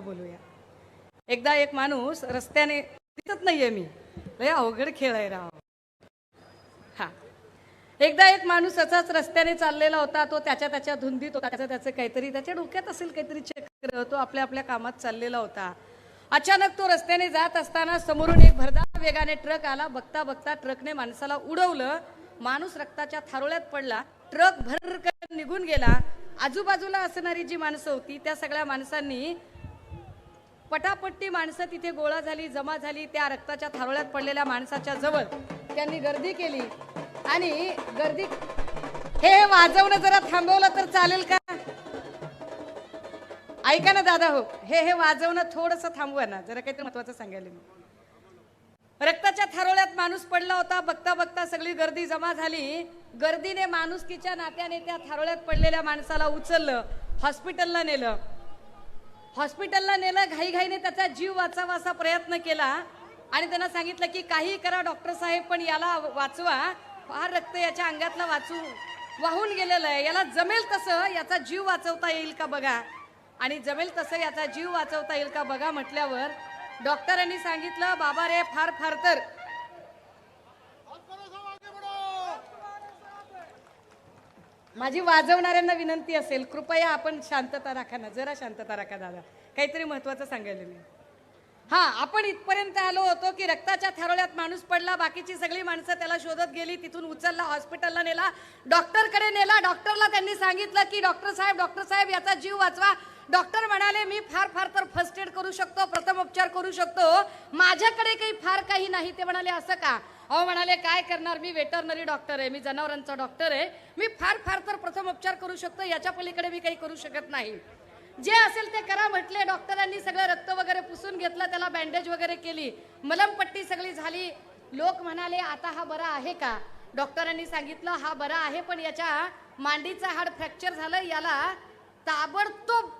बोलूया. एकदा एक माणूस रस्त्याने दिसत नाहीये मी. लय अवघड खेळ आहे राव. हा. एकदा एक माणूस असाच रस्त्याने चाललेला होता तो त्याच्या त्याच्या धुंदीत होता त्याचं त्याचं काहीतरी त्याच्या डोक्यात असेल काहीतरी चक्र तो आपल्या आपल्या कामात चाललेला होता. अचानक तो रस्त्याने जात असताना समोरून एक भरदार वेगाने ट्रक आला. बघता बघता ट्रकने माणसाला उडवलं. माणूस रक्ताच्या थारोळ्यात पडला. ट्रक भरकन निघून गेला. आजूबाजूला असणारी जी माणसं होती त्या सगळ्या माणसांनी पटापट्टी माणसं तिथे गोळा झाली जमा झाली त्या रक्ताच्या थारोळ्यात पडलेल्या माणसाच्या जवळ त्यांनी गर्दी केली. आणि गर्दी हे वाजवणं जरा थांबवलं तर चालेल का? ऐका ना दादा हो हे हे वाजवणं थोडस थांबवा ना जरा काहीतरी महत्वाचं सांगायला मी. रक्ताच्या थारोळ्यात माणूस पडला होता बघता बघता सगळी गर्दी जमा झाली. गर्दीने माणुसकीच्या नात्याने त्या थारोळ्यात पडलेल्या माणसाला उचललं हॉस्पिटलला नेलं. हॉस्पिटलला नेलं घाईघाईने त्याचा जीव वाचावा असा प्रयत्न केला. आणि त्यांना सांगितलं की काही करा डॉक्टर साहेब पण याला वाचवा. फार रक्त याच्या अंगातला वाचू वाहून गेलेलं आहे. याला जमेल तसं याचा जीव वाचवता येईल का बघा? आणि जमेल तसं याचा जीव वाचवता येईल का बघा म्हटल्यावर डॉक्टरांनी सांगितलं बाबा रे फार फार तर माझी वाजवणाऱ्यांना विनंती असेल कृपया आपण शांतता राखा ना. जरा शांतता राखा दादा. काहीतरी महत्वाचं सांगायला मी. हा आपण इथपर्यंत आलो होतो की रक्ताच्या थारोळ्यात माणूस पडला बाकीची सगळी माणसं त्याला शोधत गेली तिथून उचलला हॉस्पिटलला नेला डॉक्टरकडे नेला डॉक्टरला त्यांनी सांगितलं की डॉक्टर साहेब डॉक्टर साहेब याचा जीव वाचवा. डॉक्टर म्हणाले मी फार फार तर फर्स्ट एड करू शकतो प्रथमोपचार करू शकतो. माझ्याकडे काही फार काही नाही. ते म्हणाले असं का? अहो म्हणाले काय करणार? मी वेटरनरी डॉक्टर आहे मी जनावरांचा डॉक्टर आहे. मी फार फार तर प्रथम उपचार करू शकतो याच्या पलीकडे मी काही करू शकत नाही. जे असेल ते करा म्हटले डॉक्टरांनी सगळं रक्त वगैरे पुसून घेतलं त्याला बँडेज वगैरे केली. मलमपट्टी सगळी झाली. लोक म्हणाले आता हा बरा आहे का? डॉक्टरांनी सांगितलं हा बरा आहे पण याच्या मांडीचं हाड फ्रॅक्चर झालं याला ताबडतोब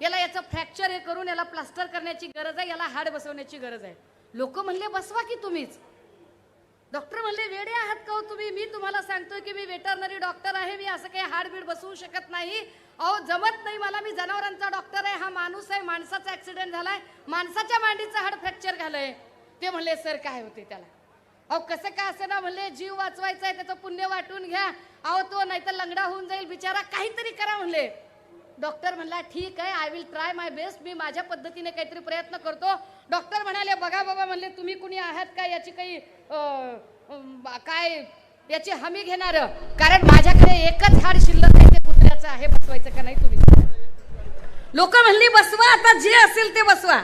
याला याचं फ्रॅक्चर हे करून याला प्लास्टर करण्याची गरज आहे याला हाड बसवण्याची गरज आहे. लोक म्हणले बसवा की तुम्हीच. डॉक्टर म्हणले वेडे आहात का हो तुम्ही? मी तुम्हाला सांगतोय की मी वेटरनरी डॉक्टर आहे मी असं काही हाडबीड बसवू शकत नाही. अहो जमत नाही मला मी जनावरांचा डॉक्टर आहे हा माणूस आहे माणसाचा ऍक्सिडेंट झालाय माणसाच्या मांडीचं हाड फ्रॅक्चर झालंय. ते म्हणले सर काय होते त्याला? अहो कसं का असं ना म्हणले जीव वाचवायचा आहे त्याचं पुण्य वाटून घ्या. अहो तो नाहीतर लंगडा होऊन जाईल बिचारा काहीतरी करा म्हणले. डॉक्टर म्हणला ठीक आहे I will try my best मी माझ्या पद्धतीने काहीतरी प्रयत्न करतो. डॉक्टर म्हणाले बघा बाबा म्हणले तुम्ही कुणी आहात का याची काही काय याची हमी घेणार? कारण माझ्याकडे एकच हाड शिल्लक आहे ते कुत्र्याचं आहे. बसवायचं का नाही तुम्ही? लोक म्हणली बसवा आता जे असेल ते बसवा.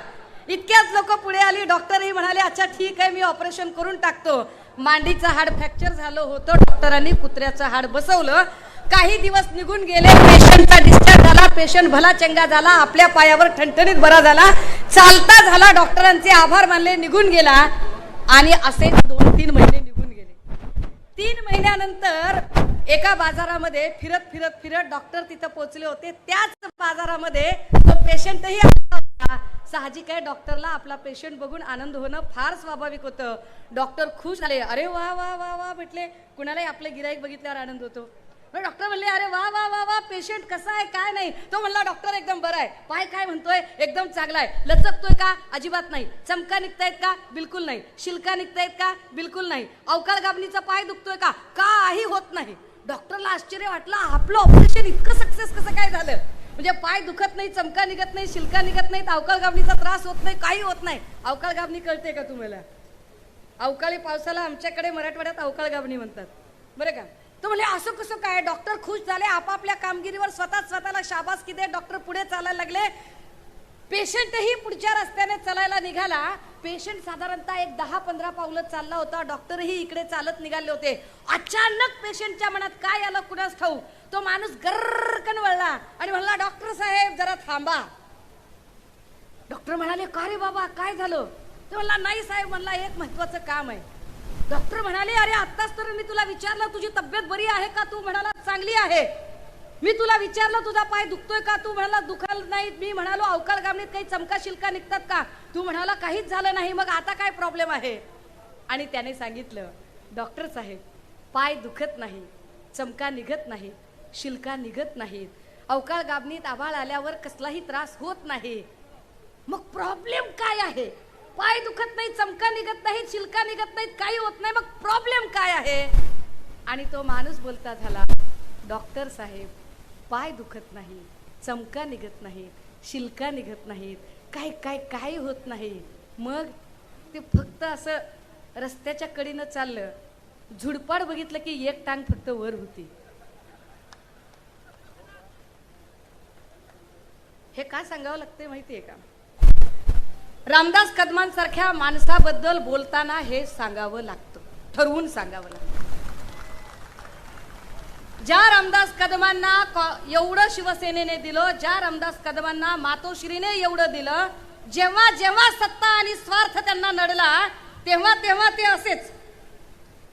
इतक्याच लोक पुढे आली. डॉक्टरही म्हणाले अच्छा ठीक आहे मी ऑपरेशन करून टाकतो. मांडीचं हाड फ्रॅक्चर झालं होतं. डॉक्टरांनी कुत्र्याचं हाड बसवलं. काही दिवस निघून गेले पेशंटचा डिस्चार्ज झाला पेशंट भला चंगा झाला आपल्या पायावर ठणठणीत बरा झाला. चालता झाला डॉक्टरांचे आभार मानले निघून गेला. आणि असे दोन तीन महिने निघून गेले. तीन महिन्यानंतर एका बाजारामध्ये फिरत फिरत फिरत डॉक्टर तिथं पोहोचले होते. त्याच बाजारामध्ये तो पेशंटही आला होता. साहजिक आहे डॉक्टरला आपला पेशंट बघून आनंद होणं फार स्वाभाविक होतं. डॉक्टर खुश झाले. अरे वा वा वा वा म्हटले. कुणालाही आपले गिराईक बघितल्यावर आनंद होतो. मग डॉक्टर म्हणले अरे वा वा वा वा पेशंट कसा आहे काय नाही? तो म्हणला डॉक्टर एकदम बरा आहे. पाय काय म्हणतोय? एकदम चांगला आहे. लचकतोय का? अजिबात नाही. चमका निघतायत का? बिलकुल नाही. शिल्का निघतायत का? बिलकुल नाही. अवकाळ गाबणीचा पाय दुखतोय का? काही होत नाही. डॉक्टरला आश्चर्य वाटलं. आपलं ऑपरेशन इतकं सक्सेस कसं काय झालं? म्हणजे पाय दुखत नाही चमका निघत नाही शिल्का निघत नाही अवकाळ गाबणीचा त्रास होत नाही काही होत नाही. अवकाळ गाबणी कळते का तुम्हाला? अवकाळी पावसाला आमच्याकडे मराठवाड्यात अवकाळ गाबणी म्हणतात. बरं का? तो म्हणले असं कसं काय? डॉक्टर खुश झाले आपापल्या कामगिरीवर स्वतः स्वतःला शाबास किती डॉक्टर पुढे चालायला लागले. पेशंटही पुढच्या रस्त्याने चालायला निघाला. पेशंट साधारणतः एक दहा पंधरा पावलं चालला होता. डॉक्टरही इकडे चालत निघाले होते. अचानक पेशंटच्या मनात काय आलं कुणास ठाऊ तो माणूस गर्रकन वळला आणि म्हणला डॉक्टर साहेब जरा थांबा. डॉक्टर म्हणाले का रे बाबा? काय झालं? तो म्हणला नाही साहेब म्हणला एक महत्वाचं काम आहे. डॉक्टर म्हणाले अरे आत्ताच तर मी तुला विचारलं तुझी तब्येत बरी आहे का? तू म्हणाला चांगली आहे. मी तुला विचारलं तुझा पाय दुखतोय का? तू म्हणाला दुखाल नाही. मी म्हणालो अवकाळ गामणीत काही चमका शिल्का निघतात का? तू म्हणाला काहीच झालं नाही. मग आता काय प्रॉब्लेम आहे? आणि त्याने सांगितलं डॉक्टर साहेब पाय दुखत नाही चमका निघत नाही शिल्का निघत नाहीत अवकाळ गाबणीत आभाळ आल्यावर कसलाही त्रास होत नाही. मग प्रॉब्लेम काय आहे? पाय दुखत नाही चमका निघत नाही छिलका निघत नाहीत काही होत नाही. मग प्रॉब्लेम काय आहे? आणि तो माणूस बोलता झाला डॉक्टर साहेब पाय दुखत नाही चमका निघत नाहीत शिलका निघत नाहीत काय काय काही होत नाही. मग ते फक्त असं रस्त्याच्या कडीनं चाललं. झुडपाड बघितलं की एक टांग फक्त वर होती. हे का सांगावं लागतंय आहे का? रामदास कदमांसारख्या माणसाबद्दल बोलताना हे सांगावं लागतं. ठरवून सांगावं लागतं. ज्या रामदास कदमांना कॉ- एवढं शिवसेनेने दिलं ज्या रामदास कदमांना मातोश्रीने एवढं दिलं जेव्हा जेव्हा सत्ता आणि स्वार्थ त्यांना नडला तेव्हा तेव्हा ते असेच.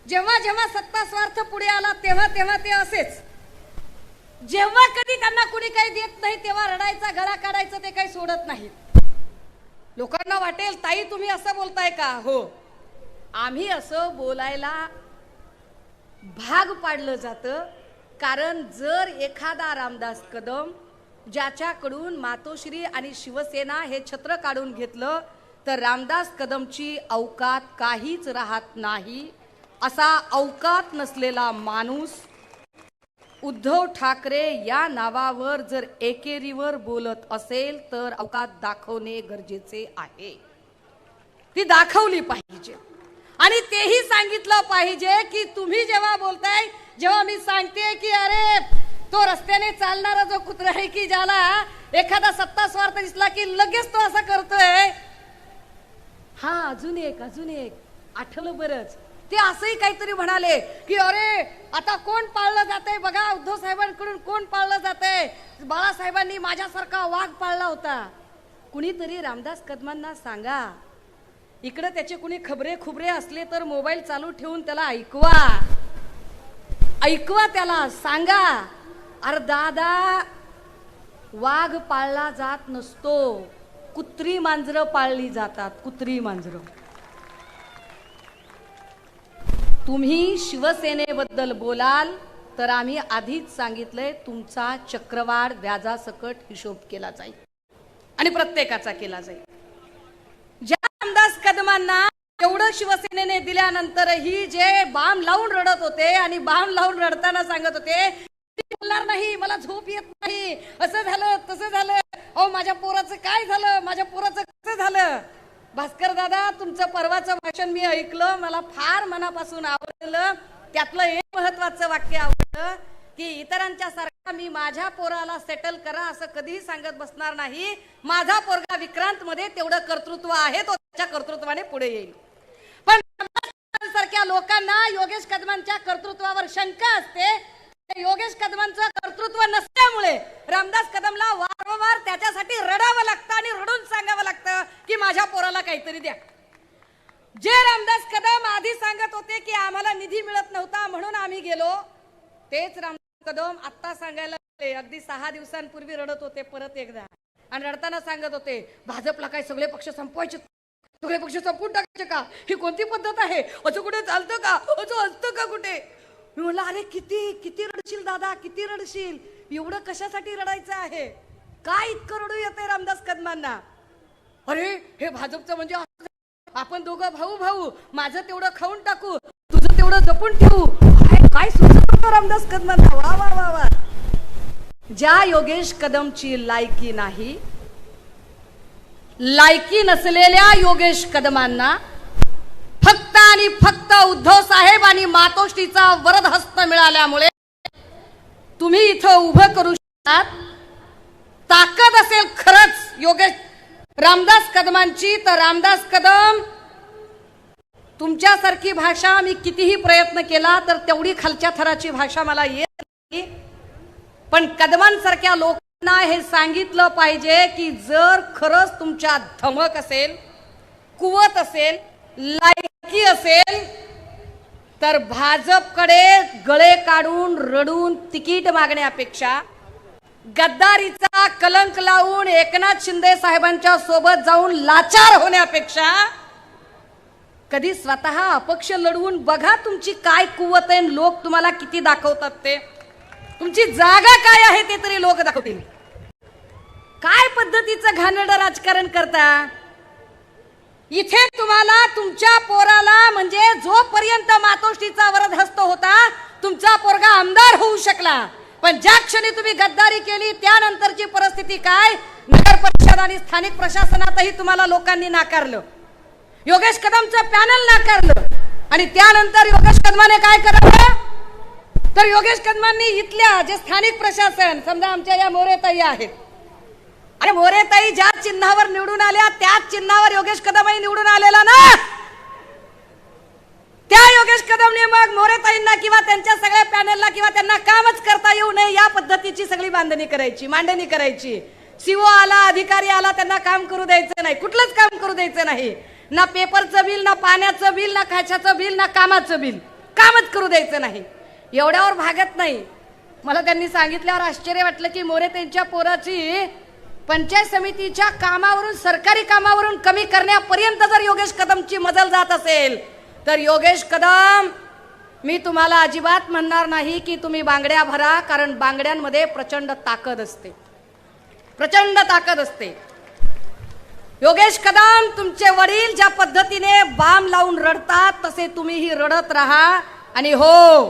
जेव्हा जेव्हा सत्ता स्वार्थ पुढे आला तेव्हा तेव्हा ते असेच. जेव्हा कधी त्यांना कुणी काही देत नाही तेव्हा रडायचा गळा काढायचं ते काही सोडत नाहीत. लोकांना वाटेल ताई तुम्ही असं बोलताय का? हो. आम्ही असं बोलायला भाग पाडलं जातं कारण जर एखादा रामदास कदम ज्याच्याकडून मातोश्री आणि शिवसेना हे छत्र काढून घेतलं तर रामदास कदमची अवकात काहीच राहत नाही. असा अवकात नसलेला माणूस उद्धव ठाकरे या नावावर जर एकेरीवर बोलत असेल तर अवकात दाखवणे गरजेचे आहे. ती दाखवली पाहिजे. आणि तेही सांगितलं पाहिजे की तुम्ही जेव्हा बोलताय जेव्हा मी सांगते की अरे तो रस्त्याने चालणारा जो कुत्रा आहे की ज्याला एखादा सत्ता स्वार्थ दिसला की लगेच तो असं करतोय. हा अजून एक अजून एक. आठवलं बरंच. ते असंही काहीतरी म्हणाले की अरे आता कोण पाळलं जातंय? बघा उद्धव साहेबांकडून कोण पाळलं जातंय? बाळासाहेबांनी माझ्यासारखा वाघ पाळला होता. कुणीतरी रामदास कदमांना सांगा इकडे त्याचे कुणी खबरे खुबरे असले तर मोबाईल चालू ठेवून त्याला ऐकवा. ऐकवा त्याला सांगा. अरे दादा वाघ पाळला जात नसतो. कुत्री मांजरं पाळली जातात कुत्री मांजरं. तुम्ही शिवसेनेबद्दल बोलाल तर आम्ही आधीच सांगितलंय तुमचा चक्रवाढ व्याजासकट हिशोब केला जाईल. आणि प्रत्येकाचा केला जाईल. ज्या रामदास कदमांना एवढं शिवसेनेने दिल्यानंतरही जे बाम लावून रडत होते आणि बाम लावून रडताना सांगत होते बोलणार नाही मला झोप येत नाही. असं झालं तसं झालं. अहो माझ्या पोराचं काय झालं? माझ्या पोराचं कसं झालं? भास्कर दादा तुमचं परवाचं भाषण मी ऐकलं मला फार मनापासून आवडलं. त्यातलं एक महत्वाचं वाक्य आवडलं की इतरांच्या सारखा मी माझ्या पोराला सेटल करा असं कधीही सांगत बसणार नाही. माझा पोरगा विक्रांत मध्ये तेवढं कर्तृत्व आहे तो त्याच्या कर्तृत्वाने पुढे येईल. पण सारख्या लोकांना योगेश कदमांच्या कर्तृत्वावर शंका असते. योगेश कदमांचं कर्तृत्व नसल्यामुळे रामदास कदमला वारंवार त्याच्यासाठी रडावं लागतं आणि रडून सांगावं लागतं की माझ्या पोराला काहीतरी द्या. जे रामदास कदम आधी सांगत होते की आम्हाला निधी मिळत नव्हता म्हणून आम्ही गेलो तेच रामदास कदम आता सांगायला लागले. अगदी सहा दिवसांपूर्वी रडत होते परत एकदा. आणि रडताना सांगत होते भाजपला काय सगळे पक्ष संपवायचे? सगळे पक्ष संपून टाकायचे का? ही कोणती पद्धत आहे? असं कुठे चालतं का? असं असतं का कुठे? मी म्हटलं अरे किती किती रडशील दादा किती रडशील? एवढं कशासाठी रडायचं आहे? काय इतकं रडू येते रामदास कदमांना? अरे हे भाजपचं म्हणजे आपण दोघं भाऊ भाऊ माझं तेवढं खाऊन टाकू तुझं तेवढं जपून ठेवू. काय काय सुचत रामदास कदमांना? वा वा वा वा. ज्या योगेश कदमची लायकी नाही लायकी नसलेल्या योगेश कदमांना फक्त आणि फक्त उद्धव साहेब आणि मातोश्रीचा वरद हस्त मिळाल्यामुळे तुम्ही इथं उभं करू शकतात. ताकद असेल खरंच योगेश. रामदास कदमांची तर रामदास कदम. तुमच्यासारखी भाषा मी कितीही प्रयत्न केला तर तेवढी खालच्या थराची भाषा मला येत नाही. पण कदमांसारख्या लोकांना हे सांगितलं पाहिजे की जर खरंच तुमच्या धमक असेल कुवत असेल लायकी असेल तर भाजपकडे गळे काढून रडून तिकीट मागण्यापेक्षा गद्दारीचा कलंक लावून एकनाथ शिंदे साहेबांच्या सोबत जाऊन लाचार होण्यापेक्षा कधी स्वतः अपक्ष लढवून बघा तुमची काय कुवत आहे आणि लोक तुम्हाला किती दाखवतात ते. तुमची जागा काय आहे ते तरी लोक दाखवतील. काय पद्धतीचं घाणेरडं राजकारण करता? इथे तुम्हाला तुमच्या पोराला म्हणजे जोपर्यंत मातोश्रीचा वरद हस्त होता तुमचा पोरगा आमदार होऊ शकला. पण ज्या क्षणी तुम्ही गद्दारी केली त्यानंतरची परिस्थिती काय? नगर परिषद आणि स्थानिक प्रशासनातही तुम्हाला लोकांनी नाकारलं. योगेश कदमचं पॅनल नाकारलं. आणि त्यानंतर योगेश कदमाने काय करावं? तर योगेश कदमांनी इथल्या जे स्थानिक प्रशासन समजा आमच्या या मोरेताई आहेत अरे मोरेताई ज्या चिन्हावर निवडून आल्या त्याच चिन्हावर योगेश कदमही निवडून आलेला ना. त्या योगेश कदमने मग मोरेताईंना किंवा त्यांच्या सगळ्या पॅनलला किंवा त्यांना कामच करता येऊ नये या पद्धतीची सगळी बांधणी करायची मांडणी करायची. सीओ आला अधिकारी आला त्यांना काम करू द्यायचं नाही. कुठलंच काम करू द्यायचं नाही. ना पेपरचं बिल ना पाण्याचं बिल ना खाशाचं बिल ना कामाचं बिल. कामच करू द्यायचं नाही. एवढ्यावर भागत नाही. मला त्यांनी सांगितल्यावर आश्चर्य वाटलं की मोरे त्यांच्या पोराची पंचायत समितीच्या कामावरून सरकारी कामावरून कमी करण्यापर्यंत जर योगेश कदमची मजल जात असेल तर योगेश कदम मी तुम्हाला अजिबात म्हणणार नाही की तुम्ही बांगड्या भरा कारण बांगड्यांमध्ये प्रचंड ताकद असते. प्रचंड ताकद असते. योगेश कदम तुमचे वडील ज्या पद्धतीने बाम लावून रडतात तसे तुम्हीही रडत राहा. आणि हो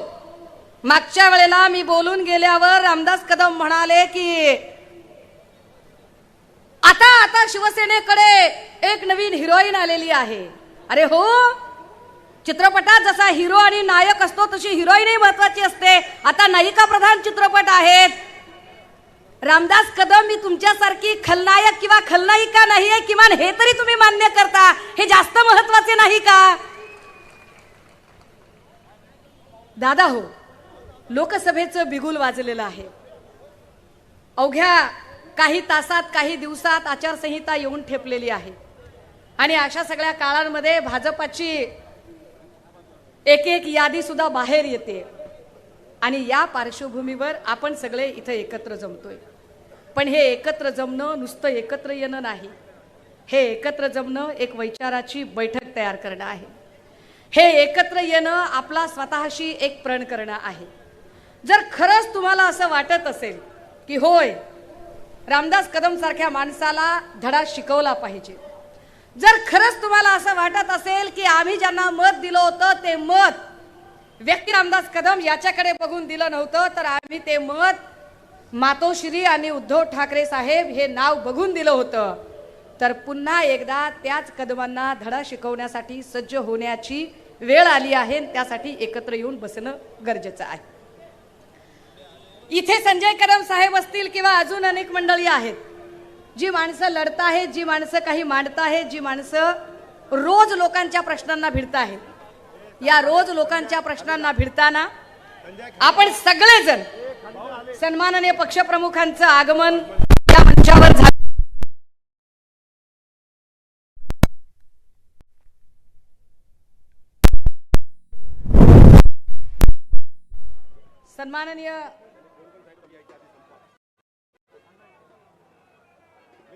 मागच्या वेळेला मी बोलून गेल्यावर रामदास कदम म्हणाले की आता आता शिवसेनेकडे एक नवीन हिरोईन आलेली आहे. अरे हो चित्रपटात जसा हिरो आणि नायक असतो तशी हिरोईनही महत्वाची असते. आता नायिका प्रधान चित्रपट आहेत. रामदास कदम मी तुमच्यासारखी खलनायक किंवा खलनायिका नाहीये किमान हे तरी तुम्ही मान्य करता. हे जास्त महत्त्वाचे नाही का? दादा हो लोकसभेचं बिगुल वाजलेलं आहे. अवघ्या काही तासात काही दिवसात आचारसंहिता येऊन ठेपलेली आहे. आणि अशा सगळ्या काळांमध्ये भाजपाची एक एक यादी सुद्धा बाहेर येते. आणि या पार्श्वभूमीवर आपण सगळे इथं एकत्र जमतोय. पण हे एकत्र जमणं नुसतं एकत्र येणं नाही. हे एकत्र जमणं एक वैचाराची बैठक तयार करणं आहे. हे एकत्र येणं आपला स्वतःशी एक प्रण करणं आहे. जर खरंच तुम्हाला असं वाटत असेल की होय रामदास कदम सारख्या माणसाला धडा शिकवला पाहिजे. जर खरंच तुम्हाला असं वाटत असेल की आम्ही ज्यांना मत दिलं होतं ते मत व्यक्ती रामदास कदम याच्याकडे बघून दिलं नव्हतं तर आम्ही ते मत मातोश्री आणि उद्धव ठाकरे साहेब हे नाव बघून दिलं होतं. तर पुन्हा एकदा त्याच कदमांना धडा शिकवण्यासाठी सज्ज होण्याची वेळ आली आहे त्यासाठी एकत्र येऊन बसणं गरजेचं आहे. इथे संजय करम साहेब असतील किंवा अजून अनेक मंडळी आहेत. जी माणसं लढत आहेत जी माणसं काही मांडत आहेत जी माणसं रोज लोकांच्या प्रश्नांना भिडत आहेत. या रोज लोकांच्या प्रश्नांना भिडताना आपण सगळेजण सन्माननीय पक्षप्रमुखांचं आगमन या मंचावर झालं. सन्माननीय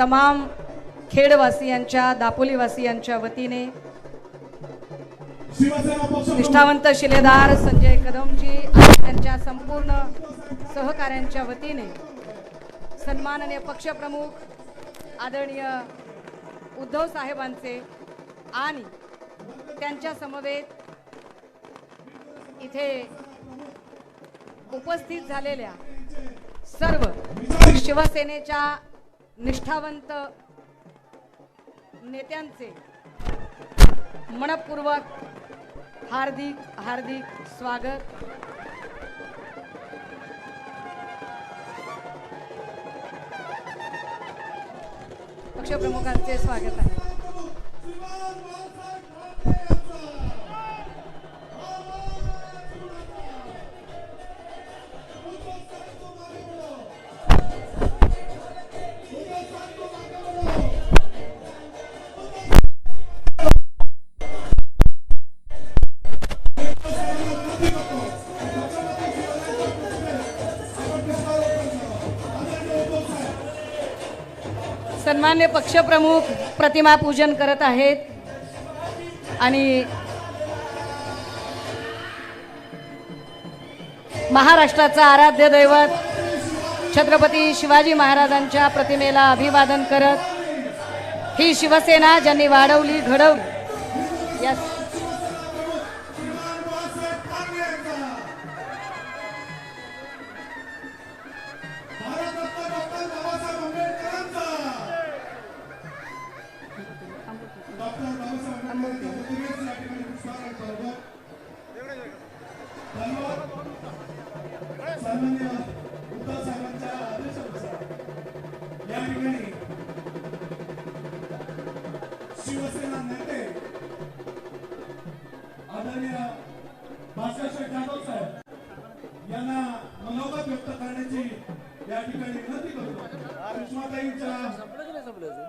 तमाम खेडवासियांच्या दापोलीवासियांच्या वतीने निष्ठावंत शिलेदार संजय कदमजी आणि त्यांच्या संपूर्ण सहकाऱ्यांच्या वतीने सन्माननीय पक्षप्रमुख आदरणीय उद्धव साहेबांचे आणि त्यांच्या समवेत इथे उपस्थित झालेल्या सर्व शिवसेनेच्या निष्ठावंत नेत्यांचे मनपूर्वक हार्दिक हार्दिक स्वागत. पक्षप्रमुखांचे स्वागत आहे. सन्मान्य पक्षप्रमुख प्रतिमा पूजन करत आहेत. आणि महाराष्ट्राचं आराध्य दैवत छत्रपती शिवाजी महाराजांच्या प्रतिमेला अभिवादन करत ही शिवसेना ज्यांनी वाढवली घडवली या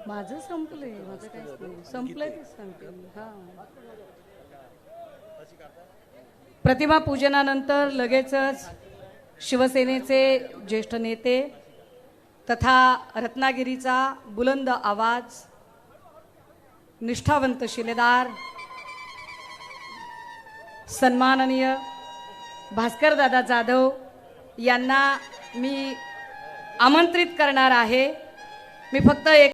माझं संपलंय. माझं नाही संपलंय. ते सांगते. हा. प्रतिमा पूजनानंतर लगेचच शिवसेनेचे ज्येष्ठ नेते तथा रत्नागिरीचा बुलंद आवाज निष्ठावंत शिलेदार सन्माननीय भास्करदादा जाधव यांना मी आमंत्रित करणार आहे. मी फक्त एक